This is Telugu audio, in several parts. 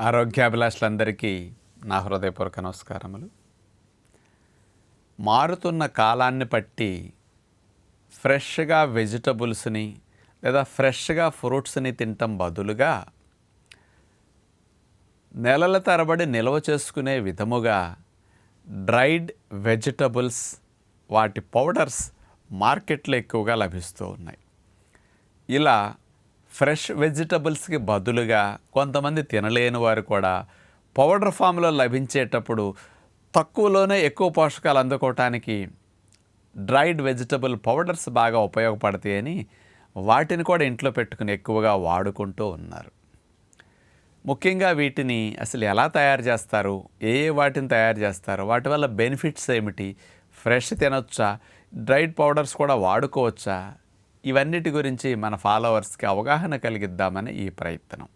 ఆరోగ్యాభిలాషులందరికీ నా హృదయపూర్వక నమస్కారములు. మారుతున్న కాలాన్ని బట్టి ఫ్రెష్గా వెజిటబుల్స్ని లేదా ఫ్రెష్గా ఫ్రూట్స్ని తినటం బదులుగా నెలల తరబడి నిల్వ చేసుకునే విధముగా డ్రైడ్ వెజిటబుల్స్ వాటి పౌడర్స్ మార్కెట్లో ఎక్కువగా లభిస్తూ ఉన్నాయి. ఇలా ఫ్రెష్ వెజిటబుల్స్కి బదులుగా కొంతమంది తినలేని వారు కూడా పౌడర్ ఫామ్లో లభించేటప్పుడు తక్కువలోనే ఎక్కువ పోషకాలు అందుకోవటానికి డ్రైడ్ వెజిటబుల్ పౌడర్స్ బాగా ఉపయోగపడతాయని వాటిని కూడా ఇంట్లో పెట్టుకుని ఎక్కువగా వాడుకుంటూ ఉన్నారు. ముఖ్యంగా వీటిని అసలు ఎలా తయారు చేస్తారు? ఏ ఏ వాటిని తయారు చేస్తారు? వాటి వల్ల బెనిఫిట్స్ ఏమిటి? ఫ్రెష్ తినొచ్చా? డ్రైడ్ పౌడర్స్ కూడా వాడుకోవచ్చా? ఇవన్నిటి గురించి మన ఫాలోవర్స్కి అవగాహన కలిగిద్దామని ఈ ప్రయత్నం.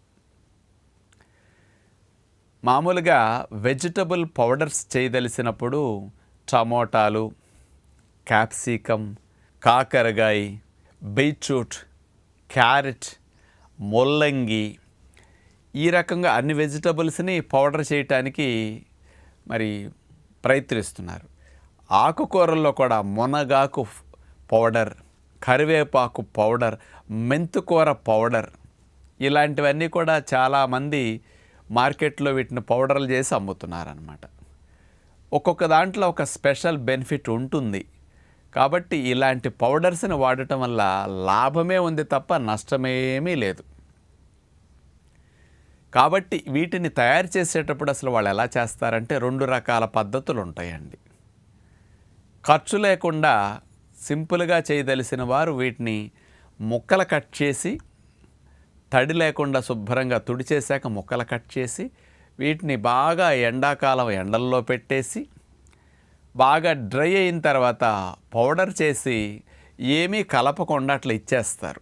మామూలుగా వెజిటబుల్ పౌడర్స్ చేయదలిసినప్పుడు టమోటాలు క్యాప్సికమ్ కాకరకాయ బీట్రూట్ క్యారెట్ ముల్లంగి ఈ రకంగా అన్ని వెజిటబుల్స్ని పౌడర్ చేయటానికి మరి ప్రయత్నిస్తున్నారు. ఆకుకూరల్లో కూడా మునగాకు పౌడర్ కరివేపాకు పౌడర్ మెంతుకూర పౌడర్ ఇలాంటివన్నీ కూడా చాలామంది మార్కెట్లో వీటిని పౌడర్లు చేసి అమ్ముతున్నారనమాట ఒక్కొక్క దాంట్లో ఒక స్పెషల్ బెనిఫిట్ ఉంటుంది. కాబట్టి ఇలాంటి పౌడర్స్ని వాడటం వల్ల లాభమే ఉంది తప్ప నష్టమేమీ లేదు. కాబట్టి వీటిని తయారు చేసేటప్పుడు అసలు వాళ్ళు ఎలా చేస్తారంటే రెండు రకాల పద్ధతులు ఉంటాయండి. ఖర్చు లేకుండా సింపుల్గా చేయదలిసిన వారు వీటిని ముక్కలు కట్ చేసి తడి లేకుండా శుభ్రంగా తుడిచేశాక ముక్కలు కట్ చేసి వీటిని బాగా ఎండాకాలం ఎండల్లో పెట్టేసి బాగా డ్రై అయిన తర్వాత పౌడర్ చేసి ఏమీ కలపకుండా అట్లా ఇచ్చేస్తారు.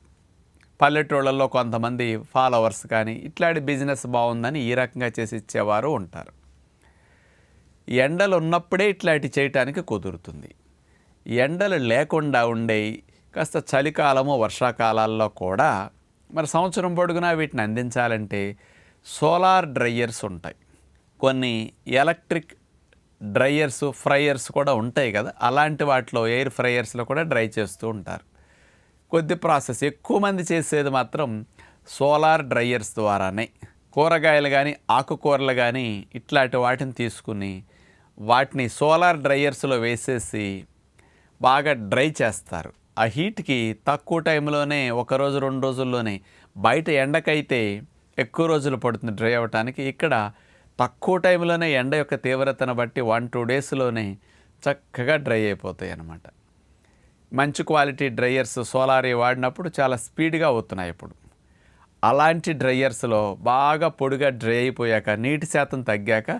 పల్లెటూళ్ళల్లో కొంతమంది ఫాలోవర్స్ కానీ ఇట్లాంటి బిజినెస్ బాగుందని ఈ రకంగా చేసి ఇచ్చేవారు ఉంటారు. ఎండలు ఉన్నప్పుడే ఇట్లాంటి చేయటానికి కుదురుతుంది. ఎండలు లేకుండా ఉండే కాస్త చలికాలము వర్షాకాలాల్లో కూడా మరి సంవత్సరం పొడుగునా వీటిని అందించాలంటే సోలార్ డ్రయ్యర్స్ ఉంటాయి. కొన్ని ఎలక్ట్రిక్ డ్రయ్యర్స్ ఫ్రైయర్స్ కూడా ఉంటాయి కదా అలాంటి వాటిలో ఎయిర్ ఫ్రైయర్స్లో కూడా డ్రై చేస్తూ ఉంటారు. కొద్ది ప్రాసెస్ ఎక్కువ మంది చేసేది మాత్రం సోలార్ డ్రయ్యర్స్ ద్వారానే. కూరగాయలు కానీ ఆకుకూరలు కానీ ఇట్లాంటి వాటిని తీసుకుని వాటిని సోలార్ డ్రయ్యర్స్లో వేసేసి బాగా డ్రై చేస్తారు. ఆ హీట్కి తక్కువ టైంలోనే ఒక రోజు రెండు రోజుల్లోనే బయట ఎండకైతే ఎక్కువ రోజులు పడుతుంది డ్రై అవ్వటానికి. ఇక్కడ తక్కువ టైంలోనే ఎండ యొక్క తీవ్రతను బట్టి వన్ టూ డేస్లోనే చక్కగా డ్రై అయిపోతాయి అన్నమాట. మంచి క్వాలిటీ డ్రైయర్స్ సోలార్ వాడినప్పుడు చాలా స్పీడ్గా అవుతున్నాయి ఇప్పుడు. అలాంటి డ్రైయర్స్లో బాగా పొడిగా డ్రై అయిపోయాక నీటి శాతం తగ్గాక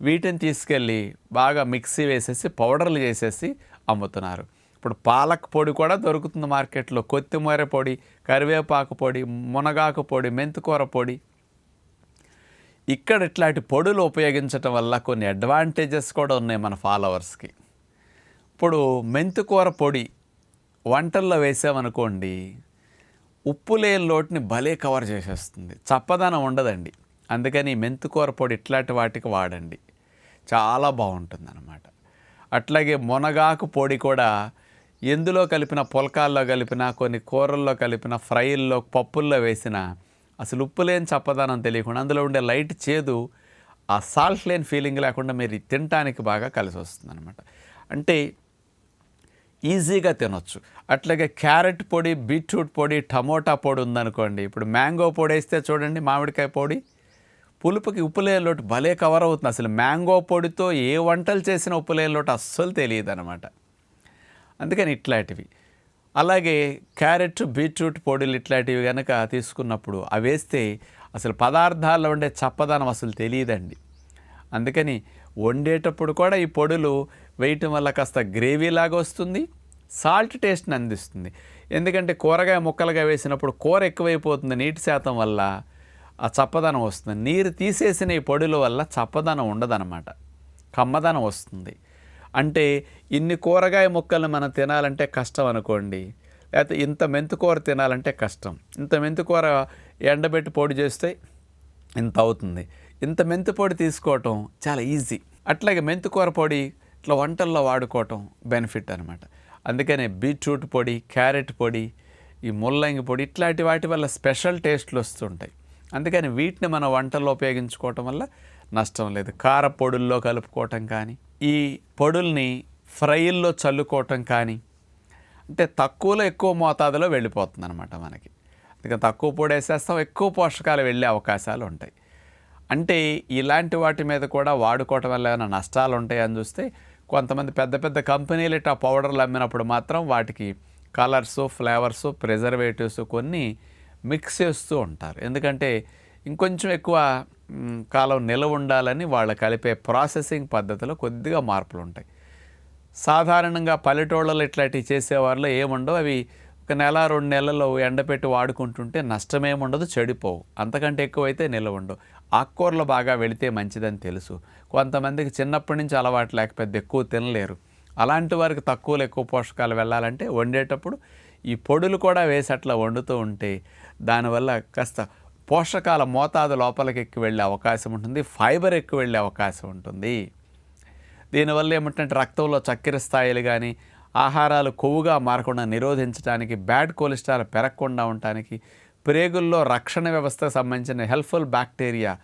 వీటిని తీసుకెళ్ళి బాగా మిక్సీ వేసేసి పౌడర్లు చేసేసి అమ్ముతున్నారు. ఇప్పుడు పాలక్ పొడి కూడా దొరుకుతుంది మార్కెట్లో. కొత్తిమీర పొడి కరివేపాకు పొడి మునగాకు పొడి మెంతికూర పొడి. ఇక్కడ ఇట్లాంటి పొడులు ఉపయోగించటం వల్ల కొన్ని అడ్వాంటేజెస్ కూడా ఉన్నాయి మన ఫాలోవర్స్కి. ఇప్పుడు మెంతికూర పొడి వంటల్లో వేసామనుకోండి ఉప్పు లేని లోటుని భలే కవర్ చేసేస్తుంది. చప్పదనం ఉండదండి. అందుకని మెంతికూర పొడి ఇట్లాంటి వాటికి వాడండి. చాలా బాగుంటుంది అన్నమాట అట్లాగే మునగాకు పొడి కూడా ఎందులో కలిపిన పుల్కాల్లో కలిపిన కొన్ని కూరల్లో కలిపిన ఫ్రైల్లో పప్పుల్లో వేసిన అసలు ఉప్పు లేని చప్పదనం తెలియకుండా అందులో ఉండే లైట్ చేదు ఆ సాల్ట్ లేని ఫీలింగ్ లేకుండా మీరు తినటానికి బాగా కలిసి వస్తుంది అనమాట అంటే ఈజీగా తినొచ్చు. అట్లాగే క్యారెట్ పొడి బీట్రూట్ పొడి టమోటా పొడి ఉందనుకోండి. ఇప్పుడు మ్యాంగో పొడి వేస్తే చూడండి మామిడికాయ పొడి పులుపుకి ఉప్పులేని లోటు భలే కవర్ అవుతుంది. అసలు మ్యాంగో పొడితో ఏ వంటలు చేసిన ఉప్పులేని లోటు అస్సలు తెలియదు అనమాట అందుకని ఇట్లాంటివి. అలాగే క్యారెట్ బీట్రూట్ పొడులు ఇట్లాంటివి కనుక తీసుకున్నప్పుడు అవి వేస్తే అసలు పదార్థాల్లో ఉండే చప్పదనం అసలు తెలియదండి. అందుకని వండేటప్పుడు కూడా ఈ పొడులు వేయటం వల్ల కాస్త గ్రేవీ లాగా వస్తుంది సాల్ట్ టేస్ట్ని అందిస్తుంది. ఎందుకంటే కూరగాయ ముక్కలుగా వేసినప్పుడు కూర ఎక్కువైపోతుంది నీటి శాతం వల్ల ఆ చప్పదనం వస్తుంది. నీరు తీసేసిన ఈ పొడుల వల్ల చప్పదనం ఉండదన్నమాట. కమ్మదనం వస్తుంది. అంటే ఇన్ని కూరగాయ ముక్కలు మనం తినాలంటే కష్టం అనుకోండి. లేకపోతే ఇంత మెంతుకూర తినాలంటే కష్టం. ఇంత మెంతుకూర ఎండబెట్టి పొడి చేస్తే ఇంత అవుతుంది. ఇంత మెంతి పొడి తీసుకోవటం చాలా ఈజీ. అట్లాగే మెంతుకూర పొడి ఇట్లా వంటల్లో వాడుకోవటం బెనిఫిట్ అనమాట అందుకనే బీట్రూట్ పొడి క్యారెట్ పొడి ఈ ముల్లంగి పొడి ఇట్లాంటి వాటి వల్ల స్పెషల్ టేస్ట్లు వస్తుంటాయి. అందుకని వీటిని మన వంటల్లో ఉపయోగించుకోవటం వల్ల నష్టం లేదు. కార పొడుల్లో కలుపుకోవటం కానీ ఈ పొడుల్ని ఫ్రైల్లో చల్లుకోవటం కానీ అంటే తక్కువలో ఎక్కువ మోతాదులో వెళ్ళిపోతుంది అనమాట మనకి. అందుకని తక్కువ పొడి వేసేస్తాం ఎక్కువ పోషకాలు వెళ్ళే అవకాశాలు ఉంటాయి. అంటే ఇలాంటి వాటి మీద కూడా వాడుకోవటం వల్ల ఏమైనా నష్టాలు ఉంటాయని చూస్తే కొంతమంది పెద్ద పెద్ద కంపెనీలు ఇట్లా పౌడర్లు అమ్మినప్పుడు మాత్రం వాటికి కలర్స్ ఫ్లేవర్స్ ప్రిజర్వేటివ్స్ కొన్ని మిక్స్ చేస్తూ ఉంటారు. ఎందుకంటే ఇంకొంచెం ఎక్కువ కాలం నిలవ ఉండాలని వాళ్ళు కలిపే ప్రాసెసింగ్ పద్ధతిలో కొద్దిగా మార్పులు ఉంటాయి. సాధారణంగా పల్లెటూళ్ళలో ఇట్లాంటివి చేసేవారిలో ఏముండవు. అవి ఒక నెల రెండు నెలల్లో ఎండపెట్టి వాడుకుంటుంటే నష్టమేముండదు చెడిపోవు. అంతకంటే ఎక్కువైతే నిల్వ ఉండవు. ఆకుకూరలు బాగా వెళితే మంచిదని తెలుసు. కొంతమందికి చిన్నప్పటి నుంచి అలవాటు లేకపోతే ఎక్కువ తినలేరు. అలాంటి వారికి తక్కువలు ఎక్కువ పోషకాలు వెళ్ళాలంటే వండేటప్పుడు ఈ పొడులు కూడా వేసి అట్లా వండుతూ ఉంటే దానివల్ల కాస్త పోషకాల మోతాదు లోపలికి ఎక్కి వెళ్ళే అవకాశం ఉంటుంది ఫైబర్ ఎక్కువ వెళ్ళే అవకాశం ఉంటుంది. దీనివల్ల ఏమిటంటే రక్తంలో చక్కెర స్థాయిలు కానీ ఆహారాలు కొవ్వుగా మారకుండా నిరోధించడానికి బ్యాడ్ కొలెస్ట్రాల్ పెరగకుండా ఉండటానికి ప్రేగుల్లో రక్షణ వ్యవస్థకు సంబంధించిన హెల్ప్ఫుల్ బ్యాక్టీరియా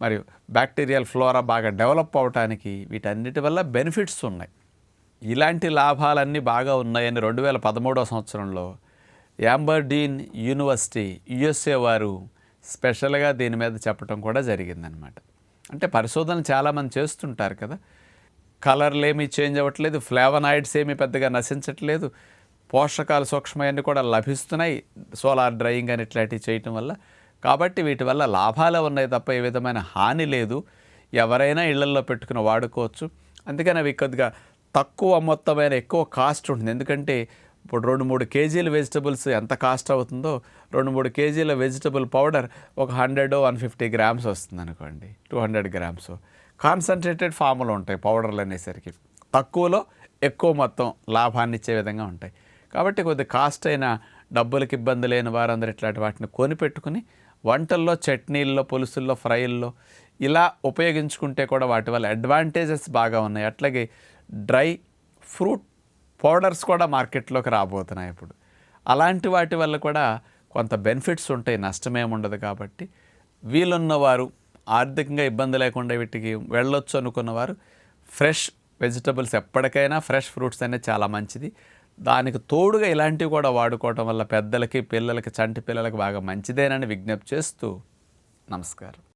మరియు బ్యాక్టీరియల్ ఫ్లోరా బాగా డెవలప్ అవడానికి వీటన్నిటి వల్ల బెనిఫిట్స్ ఉన్నాయి. ఇలాంటి లాభాలన్నీ బాగా ఉన్నాయని రెండు వేల పదమూడవ సంవత్సరంలో యాంబర్డీన్ యూనివర్సిటీ యుఎస్ఏ వారు స్పెషల్గా దీని మీద చెప్పడం కూడా జరిగిందనమాట అంటే పరిశోధన చాలామంది చేస్తుంటారు కదా. కలర్లు ఏమీ చేంజ్ అవ్వట్లేదు ఫ్లేవనాయిడ్స్ ఏమీ పెద్దగా నశించట్లేదు పోషకాలు సూక్ష్మయన్ని కూడా లభిస్తున్నాయి సోలార్ డ్రైయింగ్ అని ఇట్లాంటివి చేయటం వల్ల. కాబట్టి వీటి వల్ల లాభాలు ఉన్నాయి తప్ప ఏ విధమైన హాని లేదు. ఎవరైనా ఇళ్ళల్లో పెట్టుకుని వాడుకోవచ్చు. అందుకని అవి కొద్దిగా తక్కువ మొత్తమైన ఎక్కువ కాస్ట్ ఉంటుంది. ఎందుకంటే ఇప్పుడు రెండు మూడు కేజీల వెజిటబుల్స్ ఎంత కాస్ట్ అవుతుందో రెండు మూడు కేజీల వెజిటబుల్ పౌడర్ ఒక హండ్రెడ్ వన్ ఫిఫ్టీ గ్రామ్స్ వస్తుంది అనుకోండి. Two hundred grams. కాన్సన్ట్రేటెడ్ ఫార్ములు ఉంటాయి పౌడర్లు అనేసరికి. తక్కువలో ఎక్కువ మొత్తం లాభాన్ని ఇచ్చే విధంగా ఉంటాయి. కాబట్టి కొద్ది కాస్ట్ అయిన డబ్బులకి ఇబ్బంది లేని వారందరూ ఇట్లాంటి వాటిని కొనిపెట్టుకుని వంటల్లో చట్నీల్లో పులుసుల్లో ఫ్రైల్లో ఇలా ఉపయోగించుకుంటే కూడా వాటి వల్ల అడ్వాంటేజెస్ బాగా ఉన్నాయి. అట్లాగే డ్రై ఫ్రూట్ పౌడర్స్ కూడా మార్కెట్లోకి రాబోతున్నాయి ఇప్పుడు. అలాంటి వాటి వల్ల కూడా కొంత బెనిఫిట్స్ ఉంటాయి నష్టమేముండదు కాబట్టి వీలున్నవారు ఆర్థికంగా ఇబ్బంది లేకుండా వీటికి వెళ్ళొచ్చు అనుకున్నవారు ఫ్రెష్ వెజిటబుల్స్ ఎప్పటికైనా ఫ్రెష్ ఫ్రూట్స్ అనేది చాలా మంచిది. దానికి తోడుగా ఇలాంటివి కూడా వాడుకోవటం వల్ల పెద్దలకి పిల్లలకి చంటి పిల్లలకి బాగా మంచిదేనని విజ్ఞప్తి చేస్తూ నమస్కారం.